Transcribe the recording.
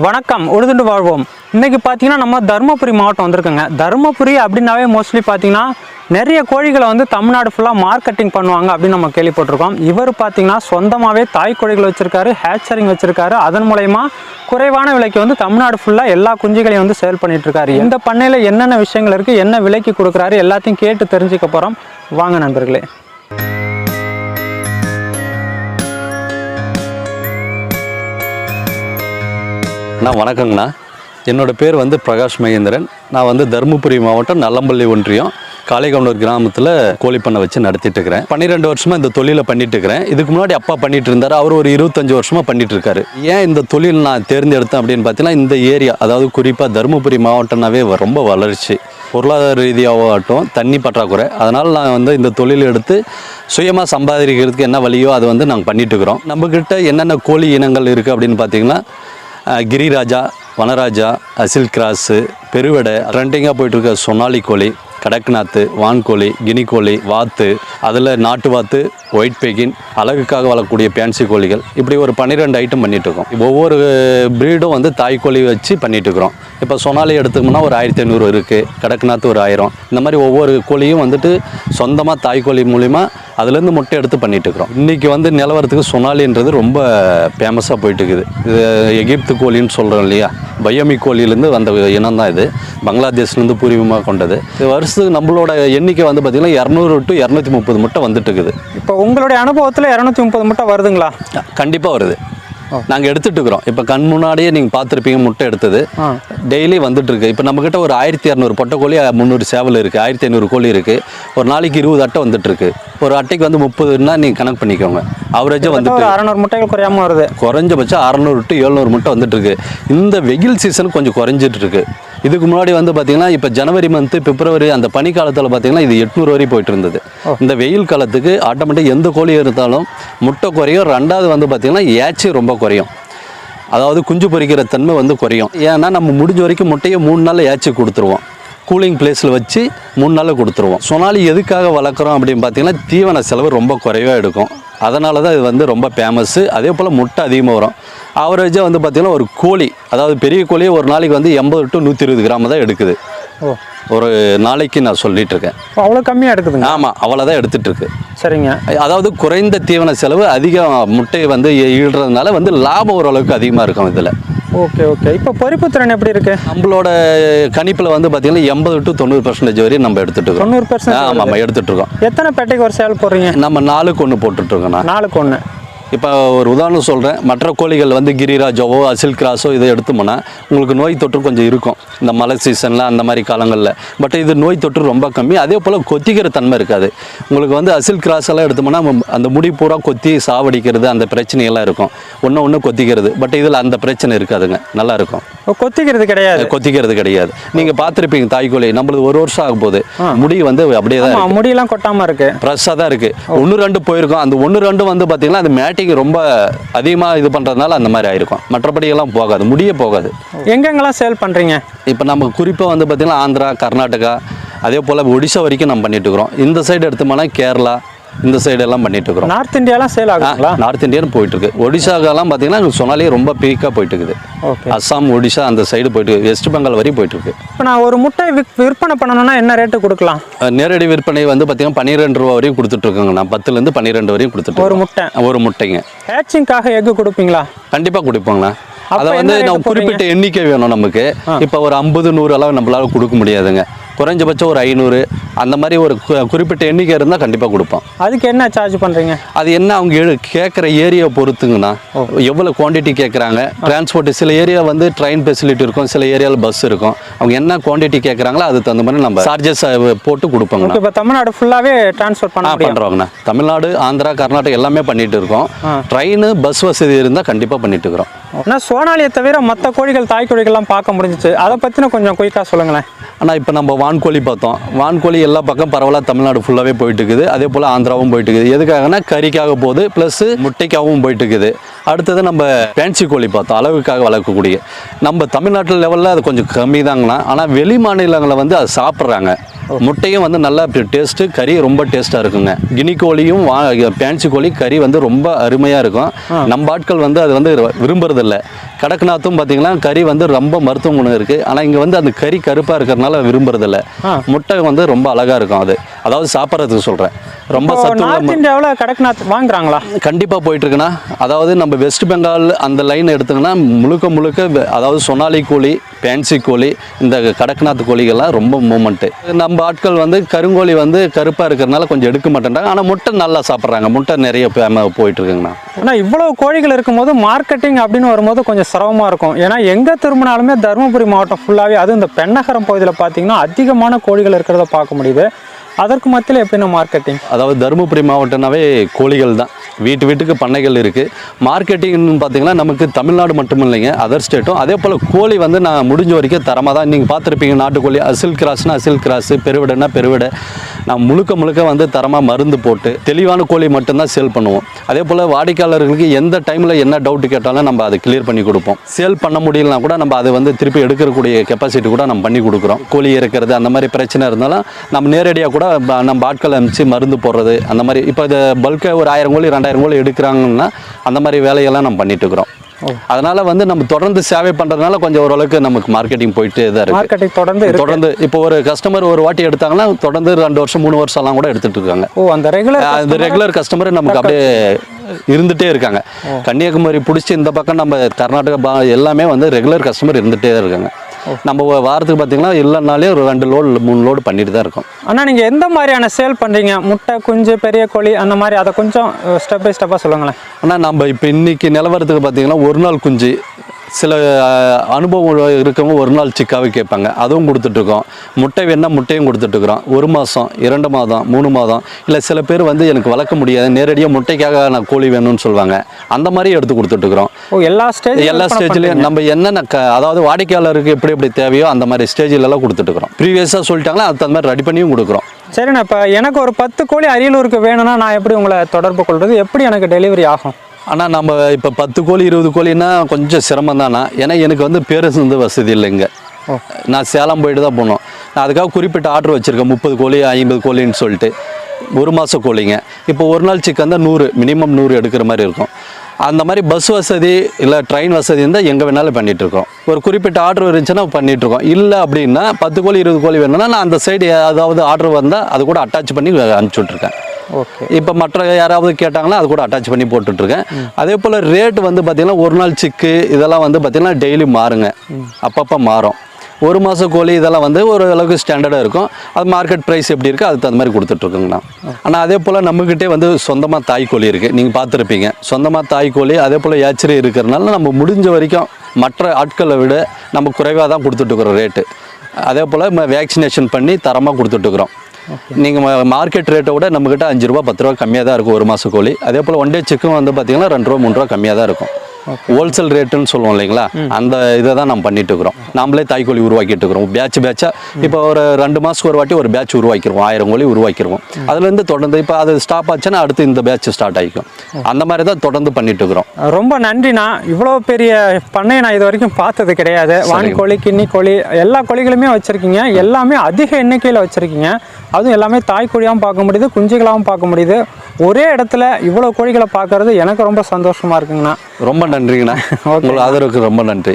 வணக்கம் உழுதுண்டு வாழ்வோம். இன்றைக்கி பார்த்தீங்கன்னா நம்ம தருமபுரி மாவட்டம் வந்திருக்கோங்க. தருமபுரி அப்படின்னாவே மோஸ்ட்லி பார்த்தீங்கன்னா நிறைய கோழிகளை வந்து தமிழ்நாடு ஃபுல்லாக மார்க்கெட்டிங் பண்ணுவாங்க அப்படின்னு நம்ம கேள்விப்பட்டிருக்கோம். இவர் பார்த்தீங்கன்னா சொந்தமாகவே தாய் கோழிகள் வச்சுருக்காரு ஹேச்சரிங் வச்சுருக்காரு. அதன் மூலயமா குறைவான விலைக்கு வந்து தமிழ்நாடு ஃபுல்லாக எல்லா குஞ்சுகளையும் வந்து சேல் பண்ணிகிட்ருக்காரு இந்த பண்ணையில் என்னென்ன விஷயங்கள் இருக்குது என்ன விலைக்கு கொடுக்குறாரு எல்லாத்தையும் கேட்டு தெரிஞ்சுக்க போகிறோம் வாங்க நண்பர்களே. அண்ணா வணக்கங்கண்ணா. என்னோட பேர் வந்து பிரகாஷ் மகேந்திரன். நான் வந்து தருமபுரி மாவட்டம் நல்லம்பள்ளி ஒன்றியம் காளிகவுண்டூர் கிராமத்தில் கோழி பண்ணை வச்சு நடத்திட்டு இருக்கிறேன். பன்னிரெண்டு வருஷமாக இந்த தொழிலை பண்ணிட்டு இருக்கிறேன். இதுக்கு முன்னாடி அப்பா பண்ணிட்டு இருந்தார். அவர் ஒரு இருபத்தஞ்சு வருஷமாக பண்ணிட்டு இருக்காரு. ஏன் இந்த தொழில் நான் தேர்ந்தெடுத்தேன் அப்படின்னு பார்த்தீங்கன்னா இந்த ஏரியா அதாவது குறிப்பாக தருமபுரி மாவட்டம்னாவே ரொம்ப வளர்ச்சி. பொருளாதார ரீதியாகட்டும் தண்ணி பற்றாக்குறை. அதனால் நான் வந்து இந்த தொழில் எடுத்து சுயமாக சம்பாதிக்கிறதுக்கு என்ன வழியோ அதை வந்து நாங்கள் பண்ணிட்டு இருக்கிறோம். நம்மக்கிட்ட என்னென்ன கோழி இனங்கள் இருக்குது அப்படின்னு பார்த்தீங்கன்னா கிரிராஜா வனராஜா அசில் கிராஸு பெருவடை ட்ரெண்டிங்காக போயிட்டுருக்க சொனாலி கோழி கடக்நாத்து வான்கோழி கினிக்கோழி வாத்து அதில் நாட்டு வாத்து ஒயிட் பெகின் அழகுக்காக வளரக்கூடிய பேன்சி கோழிகள். இப்படி ஒரு பன்னிரெண்டு ஐட்டம் பண்ணிட்டு இருக்கோம் ஒவ்வொரு ப்ரீடும் வந்து தாய் கோழி வச்சு பண்ணிகிட்டு இருக்கிறோம் இப்போ சொனாலி எடுத்தோம்னா ஒரு ஆயிரத்தி ஐநூறு இருக்குது கடக்நாத்து ஒரு ஆயிரம். இந்த மாதிரி ஒவ்வொரு கோழியும் வந்துட்டு சொந்தமாக தாய் கோழி மூலிமா அதுலேருந்து முட்டை எடுத்து பண்ணிகிட்டு இருக்கிறோம் இன்றைக்கி வந்து நிலவரத்துக்கு சொனாலின்றது ரொம்ப ஃபேமஸாக போயிட்டுருக்குது. இது எகிப்து கோழின்னு சொல்கிறோம் இல்லையா? பயோமி கோழியிலேருந்து வந்த இனம் தான் இது. பங்களாதேஷ்லேருந்து பூர்வீகமாக கொண்டது. வருஷத்துக்கு நம்மளோட எண்ணிக்கை வந்து பார்த்திங்கன்னா இரநூறு டு இரநூத்தி முப்பது முட்டை வந்துட்டு இருக்குது இப்போ உங்களுடைய அனுபவத்தில் இரநூத்தி முப்பது முட்டை வருதுங்களா? கண்டிப்பாக வருது. நாங்கள் எடுத்துட்டு இருக்கிறோம் இப்போ கண் முன்னாடியே நீங்கள் பார்த்துருப்பீங்க முட்டை எடுத்தது. டெய்லி வந்துட்டு இருக்கு இப்போ நம்மக்கிட்ட ஒரு ஆயிரத்தி இரநூறு பொட்டை கோழி முந்நூறு சேவல் இருக்குது ஆயிரத்தி ஐநூறு கோழி இருக்குது ஒரு நாளைக்கு இருபது அட்டை வந்துட்டு இருக்கு ஒரு அட்டைக்கு வந்து முப்பதுன்னா நீங்கள் கணக்கு பண்ணிக்கோங்க. அவரேஜாக வந்துட்டு அறநூறு முட்டைகள் குறையாம வருது. குறைஞ்சபட்சம் அறநூறு டு எழுநூறு முட்டை வந்துட்டு இருக்கு இந்த வெயில் சீசன் கொஞ்சம் குறைஞ்சிட்டு இருக்கு இதுக்கு முன்னாடி வந்து பார்த்தீங்கன்னா இப்போ ஜனவரி மந்த்து பிப்ரவரி அந்த பனிக்காலத்தில் பார்த்தீங்கன்னா இது எட்நூறு வரை போயிட்டு இருந்தது இந்த வெயில் காலத்துக்கு ஆட்டோமேட்டிக் எந்த கோழி இருந்தாலும் முட்டை குறையும். ரெண்டாவது வந்து பார்த்தீங்கன்னா ஏச்சி ரொம்ப குறையும். அதாவது குஞ்சு பொரிக்கிற தன்மை வந்து குறையும். ஏன்னா நம்ம முடிஞ்ச வரைக்கும் முட்டையை மூணு நாள் ஏச்சி கொடுத்துருவோம். கூலிங் பிளேஸில் வச்சு மூணு நாளில் கொடுத்துருவோம். சொனாலி எதுக்காக வளர்க்குறோம் அப்படின்னு பார்த்தீங்கன்னா தீவன செலவு ரொம்ப குறைவாக எடுக்கும். அதனால தான் இது வந்து ரொம்ப ஃபேமஸ்ஸு அதே போல் முட்டை அதிகமாக வரும். ஆவரேஜாக வந்து பார்த்திங்கன்னா ஒரு கோழி அதாவது பெரிய கோழியே ஒரு நாளைக்கு வந்து எண்பது டு நூற்றி இருபது கிராம் தான் எடுக்குது. ஒரு நாளைக்கு நான் சொல்லிட்டு இருக்கேன். அவ்வளோ கம்மியாக எடுக்குதுங்க? ஆமாம் அவ்வளோதான் எடுத்துட்டு இருக்கு. சரிங்க. அதாவது குறைந்த தீவன செலவு அதிக முட்டை வந்து ஈடுறதுனால வந்து லாபம் ஓரளவுக்கு அதிகமாக இருக்கும் இதில். ஓகே ஓகே இப்போ பொறிப்பு திறன் எப்படி இருக்கு? நம்மளோட கணிப்பில் வந்து பார்த்தீங்கன்னா எண்பது டு தொண்ணூறு பர்சன்டேஜ் வரையும் நம்ம எடுத்துட்டு இருக்கோம். தொண்ணூறு பர்சன்ட் ஆமாம் ஆமாம் எடுத்துட்டு இருக்கோம். எத்தனை பேட்டைக்கு ஒரு சேல் போடுறீங்க? நம்ம நாளுக்கு ஒன்று போட்டுட்டு இருக்கோண்ணா நாலுக்கு ஒன்று இப்போ ஒரு உதாரணம் சொல்கிறேன் மற்ற கோழிகள் வந்து கிரிராஜோவோ அசில் கிராஸோ இதை எடுத்தோம்னா உங்களுக்கு நோய் தொற்று கொஞ்சம் இருக்கும். இந்த மழை சீசனில் அந்த மாதிரி காலங்களில். பட் இது நோய் தொற்று ரொம்ப கம்மி. அதே போல் கொத்திக்கிற தன்மை இருக்காது. உங்களுக்கு வந்து அசில் கிராஸ் எல்லாம் எடுத்தோம்னா அந்த முடி பூரா கொத்தி சாவடிக்கிறது அந்த பிரச்சனையெல்லாம் இருக்கும். ஒன்று ஒன்று கொத்திக்கிறது. பட் இதில் அந்த பிரச்சனை இருக்காதுங்க. நல்லா இருக்கும். கொத்திக்கிறது கிடையாது. கொத்திக்கிறது கிடையாது. நீங்கள் பார்த்துருப்பீங்க தாய்க்கோழி. நம்மளுக்கு ஒரு வருஷம் ஆகும் போது. முடி வந்து அப்படியே தான் முடியெல்லாம் கொட்டாம இருக்கு. ஃப்ரெஷ்ஷாக தான் இருக்குது ஒன்று ரெண்டு போயிருக்கும். அந்த ஒன்று ரெண்டு வந்து பார்த்தீங்கன்னா அது மேட்டிங் ரொம்ப அதிகமாக இது பண்ணுறதுனால அந்த மாதிரி ஆயிருக்கும். மற்றபடி எல்லாம் போகாது. முடியே போகாது. எங்கெங்கெல்லாம் சேல் பண்றீங்க? இப்போ நம்ம குறிப்பாக வந்து பார்த்திங்கன்னா ஆந்திரா கர்நாடகா அதே போல் ஒடிசா வரைக்கும் நம்ம பண்ணிட்டு இருக்கிறோம். இந்த சைடு எடுத்தோம்னா கேரளா இந்த சைடு எல்லாம் பண்ணிட்டு இருக்கிறோம் நார்த் இந்தியாலாம் சேல் ஆகுங்களா நார்த் இந்தியன் போயிட்டு இருக்கு ஒடிசாக்கெல்லாம் பார்த்தீங்கன்னா சொன்னாலே ரொம்ப பீக்காக போயிட்டு இருக்குது அஸ்ஸாம் ஒடிசா அந்த சைடு போயிட்டு. வெஸ்ட் பெங்கால் வரையும் போயிட்டு இருக்கு இப்போ நான் ஒரு முட்டை விற்- விற்பனை பண்ணணும்னா என்ன ரேட்டு கொடுக்கலாம்? நேரடி விற்பனை வந்து பார்த்தீங்கன்னா பன்னிரெண்டு ரூபா வரையும் கொடுத்துட்டு இருக்கோங்க நான் பத்துலேருந்து பன்னிரெண்டு வரையும் கொடுத்துட்டு ஒரு. முட்டை. ஒரு முட்டைங்க. ஹேச்சிங்காக எக்கு கொடுப்பீங்களா? கண்டிப்பாக கொடுப்போங்கண்ணா. அதை வந்து நம்ம குறிப்பிட்ட எண்ணிக்கை வேணும் நமக்கு. இப்போ ஒரு ஐம்பது நூறு அளவு நம்மளால கொடுக்க முடியாதுங்க. குறைஞ்சபட்சம் ஒரு ஐநூறு. அந்த மாதிரி ஒரு குறிப்பிட்ட எண்ணிக்கை இருந்தால் கண்டிப்பாக கொடுப்போம். அதுக்கு என்ன சார்ஜ் பண்றீங்க? அது என்ன அவங்க கேட்குற ஏரியா பொறுத்துங்கண்ணா எவ்வளோ குவாண்டிட்டி கேட்குறாங்க டிரான்ஸ்போர்ட் சில ஏரியா வந்து ட்ரெயின் ஃபெசிலிட்டி இருக்கும் சில ஏரியாவில் பஸ் இருக்கும். அவங்க என்ன குவாண்டிட்டி கேட்குறாங்களோ அதுக்கு தகுந்த மாதிரி நம்ம சார்ஜஸ் போட்டு கொடுப்போங்கண்ணா. இப்போ தமிழ்நாடு ஃபுல்லாவே டிரான்ஸ்ஃபர் பண்ண பண்ணுறோங்கண்ணா தமிழ்நாடு ஆந்திரா கர்நாடகா எல்லாமே பண்ணிட்டு இருக்கோம். ட்ரெயின் பஸ் வசதி இருந்தால் கண்டிப்பாக பண்ணிட்டு இருக்கிறோம். ஆனால் சோனாலியை தவிர மற்ற கோழிகள் தாய் கோழிகள்லாம் பார்க்க முடிஞ்சிச்சு. அதை பற்றின கொஞ்சம் குயிக்காக சொல்லுங்களேன். ஆனால் இப்போ நம்ம வான்கோழி பார்த்தோம். வான்கோழி எல்லா பக்கம் பரவலாக தமிழ்நாடு ஃபுல்லாகவே போயிட்டுருக்குது. அதே போல் ஆந்திராவும் போயிட்டு இருக்குது எதுக்காகனா கறிக்காக போகுது ப்ளஸ்ஸு முட்டைக்காகவும் போயிட்டு இருக்குது அடுத்தது நம்ம பேன்சி கோழி பார்த்தோம் அளவுக்காக வளர்க்கக்கூடிய. நம்ம தமிழ்நாட்டில் லெவலில் அது கொஞ்சம் கம்மி தாங்கண்ணா ஆனால் வெளி மாநிலங்களில் வந்து அது சாப்பிட்றாங்க. முட்டையும் வந்து நல்லா டேஸ்ட்டு கறி ரொம்ப டேஸ்ட்டாக இருக்குங்க. கினி கோழியும் வா பேன்சி கோழி கறி வந்து ரொம்ப அருமையாக இருக்கும். நம்ம ஆட்கள் வந்து அது வந்து விரும்புறதில்ல. கடக்நாத்தும் பார்த்தீங்கன்னா கறி வந்து ரொம்ப மருத்துவ குணம் இருக்குது ஆனால் இங்கே வந்து அந்த கறி கருப்பாக இருக்கிறதுனால விரும்புறதில்ல. முட்டை வந்து ரொம்ப அழகாக இருக்கும் அது. அதாவது சாப்பிட்றதுக்கு சொல்கிறேன் ரொம்ப இந்தியாவில் கடக்நாத் வாங்குறாங்களா? கண்டிப்பாக போயிட்டு இருக்குண்ணா அதாவது நம்ம வெஸ்ட் பெங்கால் அந்த லைன் எடுத்தோங்கன்னா முழுக்க முழுக்க அதாவது சொனாலி கோழி பேன்சி கோழி இந்த கடக்நாத் கோழிகள்லாம் ரொம்ப மூமெண்ட்டு நம்ம ஆட்கள் வந்து கருங்கோழி வந்து கருப்பாக இருக்கிறதுனால கொஞ்சம் எடுக்க மாட்டேன்றாங்க. ஆனால் முட்டை நல்லா சாப்பிட்றாங்க. முட்டை நிறைய போயிட்டு இருக்குங்கண்ணா ஆனால் இவ்வளோ கோழிகள் இருக்கும்போது மார்க்கெட்டிங் அப்படின்னு வரும்போது கொஞ்சம் சிரமமாக இருக்கும். ஏன்னா எங்கே திரும்பினாலுமே தருமபுரி மாவட்டம் ஃபுல்லாகவே அதுவும் இந்த பெண்ணகரம் பகுதியில் பார்த்தீங்கன்னா அதிகமான கோழிகள் இருக்கிறத பார்க்க முடியுது. அதற்கு மத்தியில் எப்படின்னா மார்க்கெட்டிங் அதாவது தருமபுரி மாவட்டம்னாவே கோழிகள் தான். வீட்டு வீட்டுக்கு பண்ணைகள் இருக்குது மார்க்கெட்டிங்னு பார்த்தீங்கன்னா நமக்கு தமிழ்நாடு மட்டும் இல்லைங்க அதர் ஸ்டேட்டும் அதே போல் கோழி வந்து நான் முடிஞ்ச வரைக்கும் தரமாக தான் நீங்கள் பார்த்துருப்பீங்க நாட்டுக்கோழி அசில் கிராஸ்னால் அசில் கிராஸு பெருவிடைனா பெருவிடை. நான் முழுக்க முழுக்க வந்து தரமாக மருந்து போட்டு தெளிவான கோழி மட்டும்தான் சேல் பண்ணுவோம். அதே போல் வாடிக்கையாளர்களுக்கு எந்த டைமில் என்ன டவுட் கேட்டாலும் நம்ம அதை கிளியர் பண்ணி கொடுப்போம். சேல் பண்ண முடியலனா கூட நம்ம அதை வந்து திருப்பி எடுக்கக்கூடிய கெப்பாசிட்டி கூட நம்ம பண்ணி கொடுக்குறோம். கோழி இருக்கிறது அந்த மாதிரி பிரச்சனை இருந்தாலும் நம்ம நேரடியாக கூட நம்ம ஆட்களை அனுப்பிச்சு மருந்து போடுறது அந்த மாதிரி. இப்போ இது பல்காக ஒரு ஆயிரம் கோழி ரெண்டாயிரம் கோழி எடுக்கிறாங்கன்னா அந்த மாதிரி வேலையெல்லாம் நம்ம பண்ணிட்டு இருக்கிறோம். அதனால வந்து நம்ம தொடர்ந்து சேவை பண்ணுறதுனால கொஞ்சம் ஓரளவுக்கு நமக்கு மார்க்கெட்டிங் போயிட்டு தான் இருக்கு. மார்க்கெட்டிங் தொடர்ந்து தொடர்ந்து இப்போ ஒரு கஸ்டமர் ஒரு வாட்டி எடுத்தாங்கன்னா தொடர்ந்து ரெண்டு வருஷம் மூணு வருஷம்லாம் கூட எடுத்துட்டு இருக்காங்க. ஓ அந்த ரெகுலர் அந்த ரெகுலர் கஸ்டமர் நமக்கு அப்படியே இருந்துட்டே இருக்காங்க. கன்னியாகுமரி பிடிச்சி இந்த பக்கம் நம்ம கர்நாடகா எல்லாமே வந்து ரெகுலர் கஸ்டமர் இருந்துகிட்டே இருக்காங்க. நம்ம வாரத்துக்கு பார்த்தீங்கன்னா இல்லைனாலே ஒரு ரெண்டு லோடு மூணு லோடு பண்ணிட்டு தான் இருக்கோம். அண்ணா நீங்கள் எந்த மாதிரியான சேல் பண்ணுறீங்க முட்டை குஞ்சு பெரிய கோழி அந்த மாதிரி அதை கொஞ்சம் ஸ்டெப் பை ஸ்டெப்பாக சொல்லுங்களேன். ஆனால் நம்ம இப்போ இன்னைக்கு நிலவரத்துக்கு பார்த்தீங்கன்னா ஒரு நாள் குஞ்சு சில அனுபவம் இருக்கவங்க ஒரு நாள் சிக்காவே கேட்பாங்க. அதுவும் கொடுத்துட்ருக்கோம். முட்டை வேணா முட்டையும் கொடுத்துட்ருக்குறோம். ஒரு மாதம் இரண்டு மாதம் மூணு மாதம் இல்லை சில பேர் வந்து எனக்கு வளர்க்க முடியாது. நேரடியாக முட்டைக்காக நான் கோழி வேணும்னு சொல்லுவாங்க அந்த மாதிரி எடுத்து கொடுத்துட்ருக்குறோம். ஓ எல்லா ஸ்டேஜ் எல்லா ஸ்டேஜ்லையும் நம்ம என்னென்ன க அதாவது வாடிக்கையாளருக்கு எப்படி எப்படி தேவையோ அந்த மாதிரி ஸ்டேஜில் எல்லாம் கொடுத்துட்ருக்குறோம். ப்ரீவியஸாக சொல்லிட்டாங்களா அதுக்கு தகுந்த மாதிரி ரெடி பண்ணியும் கொடுக்குறோம். சரிண்ணா இப்போ எனக்கு ஒரு பத்து கோழி அரியலூருக்கு வேணும்னா நான் எப்படி உங்களை தொடர்பு கொள்வது எப்படி எனக்கு டெலிவரி ஆகும்? ஆனால் நம்ம இப்போ பத்து கோழி இருபது கோழின்னா கொஞ்சம் சிரமம் தானா? ஏன்னா எனக்கு வந்து பேருந்து வசதி இல்லைங்க. நான் சேலம் போயிட்டு தான் போகணும் நான் அதுக்காக குறிப்பிட்ட ஆர்டர் வச்சுருக்கேன். முப்பது கோழி ஐம்பது கோழின்னு சொல்லிட்டு. ஒரு மாத கோழிங்க. இப்போ ஒரு நாள் சிக்கன் தான் நூறு மினிமம் நூறு எடுக்கிற மாதிரி இருக்கும். அந்த மாதிரி பஸ் வசதி இல்லை ட்ரெயின் வசதி இருந்தால் எங்கே வேணாலும் பண்ணிட்டு இருக்கோம். ஒரு குறிப்பிட்ட ஆர்டர் இருந்துச்சுன்னா பண்ணிட்டு இருக்கோம். இல்லை அப்படின்னா பத்து கோழி இருபது கோழி வேணும்னா நான் அந்த சைடு ஏதாவது ஆர்டர் வந்தால் அது கூட அட்டாச் பண்ணி அனுப்பிச்சி விட்ருக்கேன் ஓகே இப்போ மற்ற யாராவது கேட்டாங்கன்னா அது கூட அட்டாச் பண்ணி போட்டுட்ருக்கேன். அதே போல் ரேட் வந்து பார்த்திங்கன்னா ஒரு நாள் சிக்கு இதெல்லாம் வந்து பார்த்திங்கன்னா டெய்லி மாறுங்க. அப்பப்போ மாறும். ஒரு மாத கோழி இதெல்லாம் வந்து ஒரு அளவுக்கு ஸ்டாண்டர்டாக இருக்கும். அது மார்க்கெட் ப்ரைஸ் எப்படி இருக்கோ அதுக்கு தகுந்த மாதிரி கொடுத்துட்ருக்குங்கண்ணா. ஆனால் அதே போல் நம்மக்கிட்டே வந்து சொந்தமாக தாய் கோழி இருக்குது நீங்கள் பார்த்துருப்பீங்க. சொந்தமாக தாய் கோழி அதே போல் ஏச்சரி இருக்கிறனால நம்ம முடிஞ்ச வரைக்கும் மற்ற ஆட்களை விட நம்ம குறைவாக தான் கொடுத்துட்ருக்குறோம் ரேட்டு அதே போல் வேக்சினேஷன் பண்ணி தரமாக கொடுத்துட்ருக்குறோம். நீங்கள் மார்க்கெட் ரேட்டை விட நம்மக்கிட்ட அஞ்சு ரூபா பத்து ரூபா கம்மியாக தான் இருக்கும் ஒரு மாத கோழி. அதே போல் ஒன் டே சிக்கன் வந்து பார்த்தீங்கன்னா ரெண்டு ரூபா மூணு ரூபா கம்மியாக தான் இருக்கும். ஹோல்சேல் ரேட்டுன்னு சொல்லுவோம் இல்லைங்களா? அந்த இதை தான் நம்ம பண்ணிட்டு இருக்கிறோம். நாமளே தாய்க்கோழி உருவாக்கிட்டு இருக்கிறோம். பேட்ச் பேட்சாக இப்போ ஒரு ரெண்டு மாதத்துக்கு ஒரு வாட்டி ஒரு பேட்ச் உருவாக்கிடுவோம் ஆயிரம் கோழி உருவாக்கிடுவோம் அதுலேருந்து தொடர்ந்து இப்போ அது ஸ்டாப் ஆச்சுன்னா அடுத்து இந்த பேட்ச் ஸ்டார்ட் ஆகிக்கும் அந்த மாதிரி தான் தொடர்ந்து பண்ணிட்டு இருக்கிறோம். ரொம்ப நன்றிண்ணா. இவ்வளோ பெரிய பண்ணையை நான் இது வரைக்கும் பார்த்தது கிடையாது. வான்கோழி கின்னி கோழி எல்லா கோழிகளுமே வச்சுருக்கீங்க. எல்லாமே அதிக எண்ணிக்கையில் வச்சுருக்கீங்க. அதுவும் எல்லாமே தாய் கோழியாகவும் பார்க்க முடியுது குஞ்சுகளாகவும் பார்க்க முடியுது. ஒரே இடத்துல இவ்வளோ கோழிகளை பார்க்கறது எனக்கு ரொம்ப சந்தோஷமாக இருக்குங்கண்ணா. ரொம்ப நன்றிங்கண்ணா. உங்கள் ஆதரவுக்கு ரொம்ப நன்றி.